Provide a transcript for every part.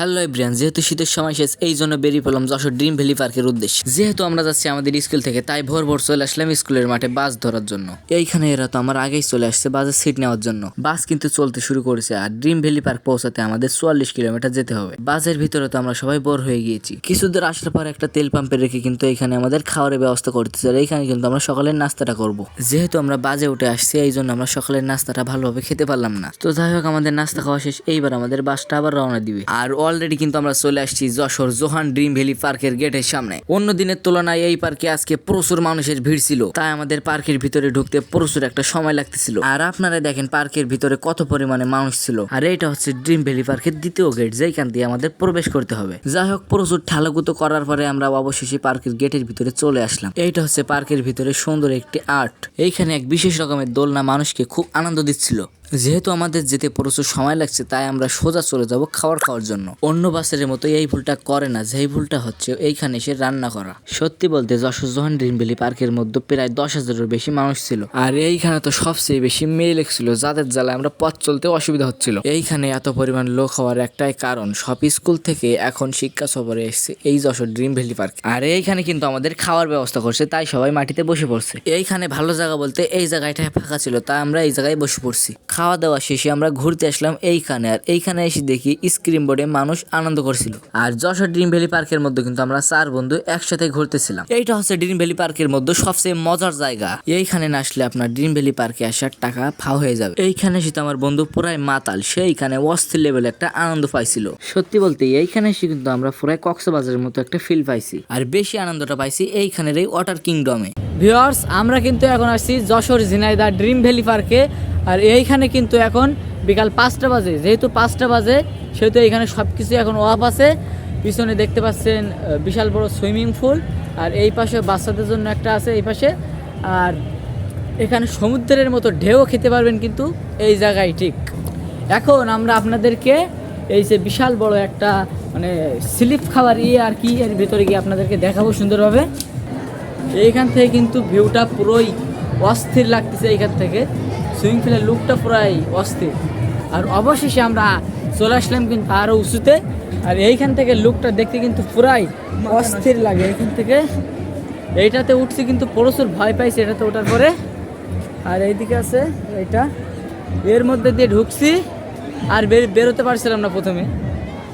Hello Brian যেহেতু শীতের সময় শেষ, এই জন্য বেরিয়ে পড়লাম যশোর ড্রিম ভ্যালি পার্কের উদ্দেশ্যে। যেহেতু আমরা যাচ্ছি আমাদের স্কুল থেকে, তাই ভোর ভোর চলে আসলাম স্কুলের মাঠে বাস ধরার জন্য। এইখানে এরা তো আমার আগেই চলে আসছে বাসের সিট নেওয়ার জন্য। বাস কিন্তু চলতে শুরু করেছে, আর ড্রিম ভ্যালি পার্ক পৌঁছাতে আমাদের চুয়াল্লিশ কিলোমিটার যেতে হবে। বাসের ভিতরে তো আমরা সবাই বোর হয়ে গিয়েছি। কিছু দূর আসার পর একটা তেল পাম্পে রেখে কিন্তু এখানে আমাদের খাওয়ারের ব্যবস্থা করতেছে, আর এইখানে কিন্তু আমরা সকালের নাস্তাটা করব। যেহেতু আমরা বাজে উঠে আসছি, এই জন্য আমরা সকালের নাস্তাটা ভালোভাবে খেতে পারলাম না। তো যাই হোক, আমাদের নাস্তা খাওয়া শেষ, এইবার আমাদের বাসটা আবার রওনা দিবে। আর অলরেডি কিন্তু আমরা চলে আসছি যশোর জোহান ড্রিম ভ্যালি পার্কের গেটের সামনে। অন্য দিনের তুলনায় এই পার্কে আজকে প্রচুর মানুষের ভিড় ছিল, তাই আমাদের পার্কের ভিতরে ঢুকতে প্রচুর একটা সময় লাগতেছিল। আর আপনারা দেখেন পার্কের ভিতরে কত পরিমাণে মানুষ ছিল। আর এটা হচ্ছে ড্রিম ভ্যালি পার্কের দ্বিতীয় গেট যেখান দিয়ে আমাদের প্রবেশ করতে হবে। যাই হোক, প্রচুর ঠালাগুতো করার পরে আমরা অবশেষে পার্কের গেটের ভিতরে চলে আসলাম। এইটা হচ্ছে পার্কের ভিতরে সুন্দর একটি আর্ট এইখানে এক বিশেষ রকমের দোলনা মানুষকে খুব আনন্দ দিচ্ছিল। যেহেতু আমাদের যেতে প্রচুর সময় লাগছে, তাই আমরা সোজা চলে যাব খাবার খাওয়ার জন্য। অন্য বাসের মতো এই ভুলটা করে না, যেই ভুলটা হচ্ছে এইখানে এসে রান্না করা। সত্যি বলতে, যশোর জোহান ড্রিম ভ্যালি পার্কের মধ্যে প্রায় দশ হাজারের বেশি মানুষ ছিল। আর এইখানে তো সবচেয়ে বেশি মেয়ে লেগছিল, যাদের জ্বালায় আমরা পথ চলতে অসুবিধা হচ্ছিল। এইখানে এত পরিমাণ লোক হওয়ার একটাই কারণ, সব স্কুল থেকে এখন শিক্ষা সফরে এসেছে এই যশোর ড্রিম ভ্যালি পার্ক। আর এইখানে কিন্তু আমাদের খাওয়ার ব্যবস্থা করছে, তাই সবাই মাটিতে বসে পড়ছে। এইখানে ভালো জায়গা বলতে এই জায়গাটা ফাঁকা ছিল, তাই আমরা এই জায়গায় বসে পড়ছি। খাওয়া দাওয়া শেষে আমরা ঘুরতে আসলাম এইখানে। আর এইখানে এসে দেখি স্ক্রিন বোর্ডে মানুষ আনন্দ করছিল। আর যশোর ড্রিম ভ্যালি পার্কের মধ্যে কিন্তু আমরা চার বন্ধু একসাথে ঘুরতেছিলাম। এইটা হচ্ছে ড্রিম ভ্যালি পার্কের মধ্যে সবচেয়ে মজার জায়গা। এইখানে না আসলে আপনার ড্রিম ভ্যালি পার্কে আসার টাকা ফাও হয়ে যাবে। এইখানে এসে তো আমার বন্ধু পুরাই মাতাল। সেইখানে অস্থির লেভেলে একটা আনন্দ পাইছিল। সত্যি বলতে এইখানে এসে কিন্তু আমরা পুরাই কক্সবাজারের মতো একটা ফিল পাইছি। আর বেশি আনন্দটা পাইছি এইখানের এই ওয়াটার কিংডমে ভিউয়ার্স আমরা কিন্তু এখন আসছি যশোর ঝিনাইদা ড্রিম ভ্যালি পার্কে আর এইখানে কিন্তু এখন বিকাল পাঁচটা বাজে। যেহেতু পাঁচটা বাজে, সেহেতু এইখানে সব কিছু এখন অফ আছে। পিছনে দেখতে পাচ্ছেন বিশাল বড় সুইমিং পুল। আর এই পাশে বাচ্চাদের জন্য একটা আছে এই পাশে। আর এখানে সমুদ্রের মতো ঢেউ খেতে পারবেন কিন্তু এই জায়গায় ঠিক। এখন আমরা আপনাদেরকে এই যে বিশাল বড় একটা মানে স্লিপ খাবার ইয়ে আর কি, এর ভিতরে গিয়ে আপনাদেরকে দেখাবো সুন্দরভাবে। এইখান থেকে কিন্তু ভিউটা পুরোই অস্থির লাগতেছে এইখান থেকে। সুইমিং পুলের লুকটা পুরাই অস্থির। আর অবশেষে আমরা চলে আসলাম কিন্তু আরও উঁচুতে। আর এইখান থেকে লুকটা দেখতে কিন্তু পুরাই অস্থির লাগে এখান থেকে। এইটাতে উঠছি কিন্তু প্রচুর ভয় পাইছি এটাতে ওঠার পরে। আর এইদিকে আছে এইটা। এর মধ্যে দিয়ে ঢুকছি। আর বের বেরোতে পারছিলাম না প্রথমে।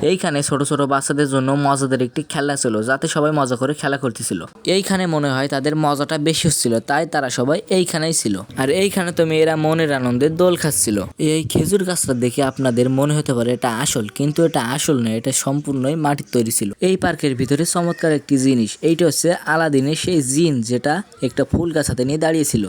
এইখানে ছোট ছোট বাচ্চাদের জন্য মজাদের একটি খেলা ছিল, যাতে সবাই মজা করে খেলা করতেছিল। এইখানে মনে হয় তাদের মজাটা বেশি হচ্ছিল, তাই তারা সবাই এইখানেই ছিল। আর এইখানে তো মেয়েরা মনের আনন্দে দোল খাচ্ছিল। এই খেজুর গাছটা দেখে আপনাদের মনে হতে পারে এটা আসল, কিন্তু এটা আসল নয় এটা সম্পূর্ণই মাটির তৈরি ছিল। এই পার্কের ভিতরে চমৎকার একটি জিনিস, এইটা হচ্ছে আলাদিনের সেই জিন, যেটা একটা ফুল গাছ হাতে নিয়ে দাঁড়িয়েছিল